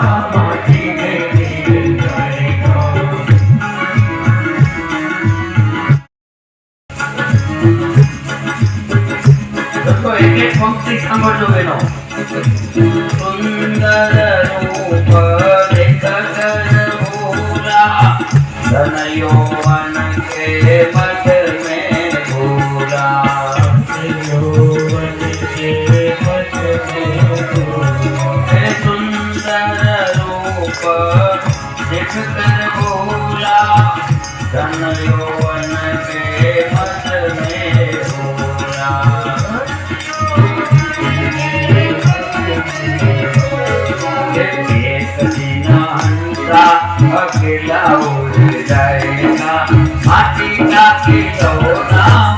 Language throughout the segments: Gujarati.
માટી મેલી જાય તો એક એક પંક્તિ સાંભળજો બેનો સુંદર રૂપ દેખત ભૂરા ધનયો વન કે મત અકેલા ઉડ જાયેગા માટી કાકી તો નામ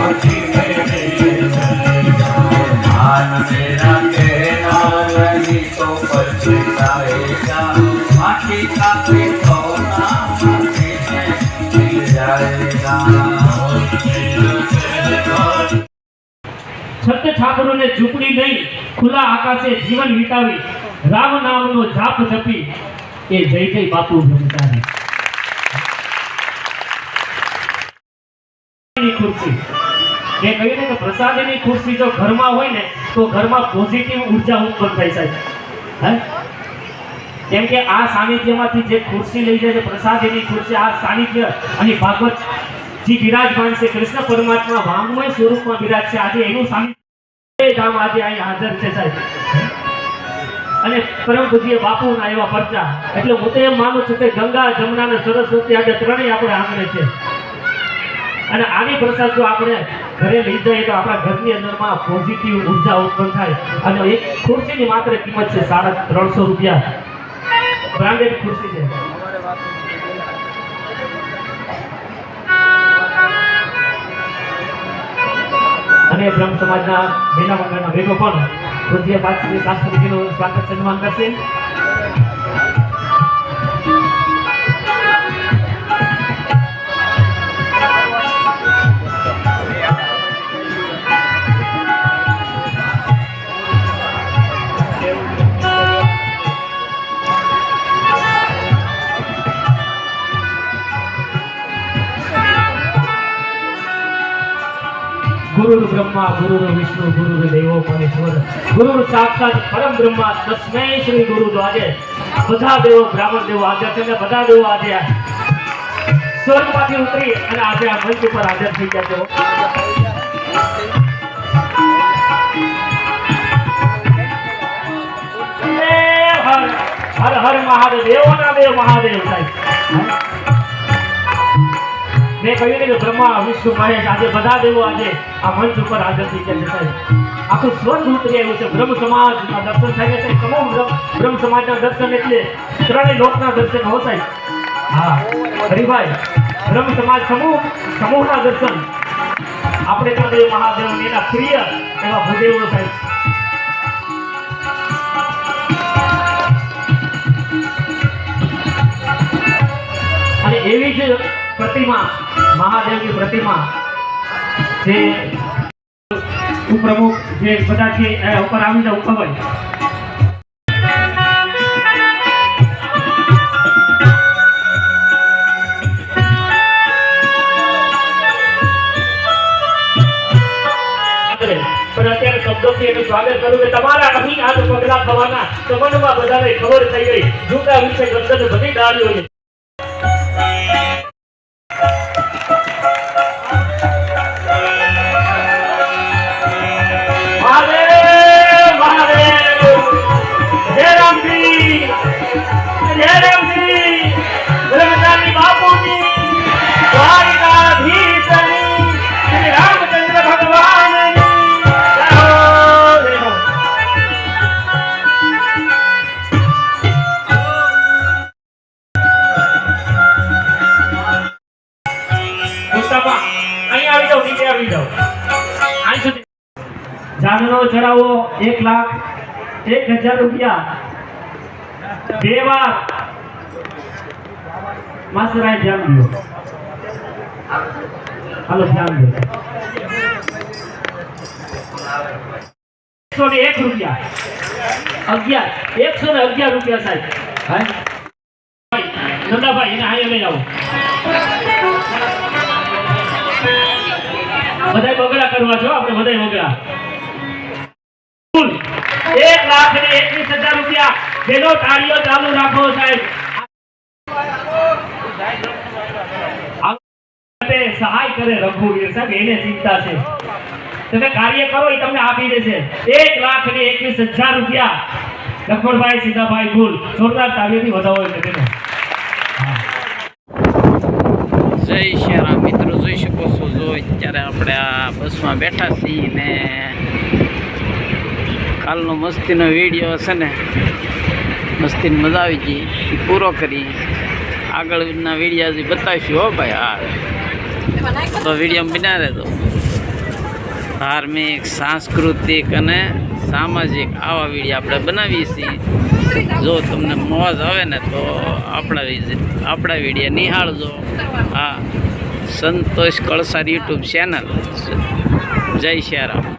છાપરોને ઝૂંપડી નહીં, ખુલ્લા આકાશે જીવન વિતાવી, રામ નામનો જાપ જપી, એ જય જય બાપુ ભમતારી ખુરશી. મેં કહ્યું ને કે પ્રસાદીની ખુરશી જો ઘરમાં હોય ને, તો ઘરમાં પોઝિટિવ ઊર્જા ઉત્પન્ન થઈ શકે કેમ કે આ સાનિધ્યમાંથી જે ખુરશી લઈ જાય છે, પ્રસાદીની ખુરશી, આ સાનિધ્ય અને ભાગવત જે બિરાજમાન છે, કૃષ્ણ પરમાત્મા વાંગમય સ્વરૂપમાં બિરાજ છે આજે એનું સાનિધ્ય અને પરમ પૂજ્ય બાપુના એવા પરચા. એટલે હું તો એમ માનું છું કે ગંગા જમુના અને સરસ્વતી આજે ત્રણેય આપણે આંગણે છે. અને આવી પ્રસાદ જો આપણે ઘરે લઈ જઈએ તો આપણા ઘરની અંદરમાં પોઝિટિવ ઊર્જા ઉત્પન્ન થાય. અને એક ખુરશીની માત્ર કિંમત છે સાડા ત્રણસો રૂપિયા. બ્રાન્ડેડ ખુરશી છે. અને બ્રહ્મ સમાજના મહિલા મંડળના ભેગો પણ શાસ્ત્રીજીનું સ્વાગત સન્માન કરશે. ગુરુ બ્રહ્મા ગુરુ વિષ્ણુ ગુરુ દેવો મહેશ્વર ગુરુ સાક્ષાત પરમ બ્રહ્મા તસ્મય શ્રી ગુરુ તો આજે. બધા દેવો, બ્રાહ્મણ દેવો હાજર છે અને બધા દેવો આજે સ્વર્ગમાંથી ઉતરી અને આજે આ મંચ ઉપર હાજર થઈ ગયા છે. હર હર મહાદેવ, દેવોના દેવ, મહાદેવ સાહેબ. મેં કહ્યું કે બ્રહ્મા, વિષ્ણુ, મહેશ, આજે બધા દેવો આજે આ મંચ ઉપર હાજર થઈ ગયા સાહેબ. આખું સ્વર્ગ ઉતરી આવ્યું છે. બ્રહ્મ સમાજના દર્શન થાય છે. તમામ બ્રહ્મ સમાજ સમાજના દર્શન એટલે ત્રણેય લોકના દર્શન હો સાહેબ. હા, હરિભાઈ, બ્રહ્મ સમાજ સમૂહ, સમૂહના દર્શન. આપણે ત્યાં દેવ મહાદેવ એના પ્રિય એવા ભૂદેવો સાહેબ. એવી જ પ્રતિમા મહાદેવની પ્રતિમા જે ઉપપ્રમુખ જે બધા છે એ ઉપર આવી જાવ ઉપર હોય પણ અત્યારે શબ્દોથી એનું સ્વાગત કરું કે તમારા અહીં હાથ પગલા થવાના સંબંધમાં બધાને ખબર થઈ ગઈ જૂતા વિશે ગંદન બધી ડાળીઓને. જાનનો ચડાવો. એક લાખ એક હજાર રૂપિયા. બે વાર. માસ્તરાય ધ્યાન દો હાલો ધ્યાન દો એકસો ને એક રૂપિયા. અગિયાર. એકસો ને અગિયાર રૂપિયા સાહેબ. હા? નંદાભાઈ એને અહીંયા લઈ આવો. બધાય બગડા કરવા છો? આપણે બધાય બગડા. કુલ એક લાખ ને એકવીસ હજાર રૂપિયા. જેનો તાળીઓ ચાલુ રાખો સાહેબ. સહાય કરે રઘુવીર સાહેબ, એને ચિંતા છે. તમે કાર્ય કરો એ તમને આપી દેશે. એક લાખ ને એકવીસ હજાર રૂપિયા. લક્ષ્મણભાઈ સીતાભાઈ ગુલ જોરદાર તાળીઓથી વધાવો તેને. જય શ્રી રામ મિત્રો, જોઈ શકો છો, જો અત્યારે આપણે આ બસમાં બેઠા છીએ ને કાલનો મસ્તીનો વીડિયો છે ને, મસ્તીની મજા આવી ગઈ. પૂરો કરી. આગળના વિડીયા હજી બતાવીશું હો ભાઈ હા તો વીડિયો બના રહેતો ધાર્મિક, સાંસ્કૃતિક અને સામાજિક આવા વીડિયો આપણે બનાવીએ છીએ. જો તમને મોજ આવે ને તો આપણા આપણા વીડિયો નિહાળજો. હા. Santosh Kalsar YouTube channel. જય શ્યારામ રામ.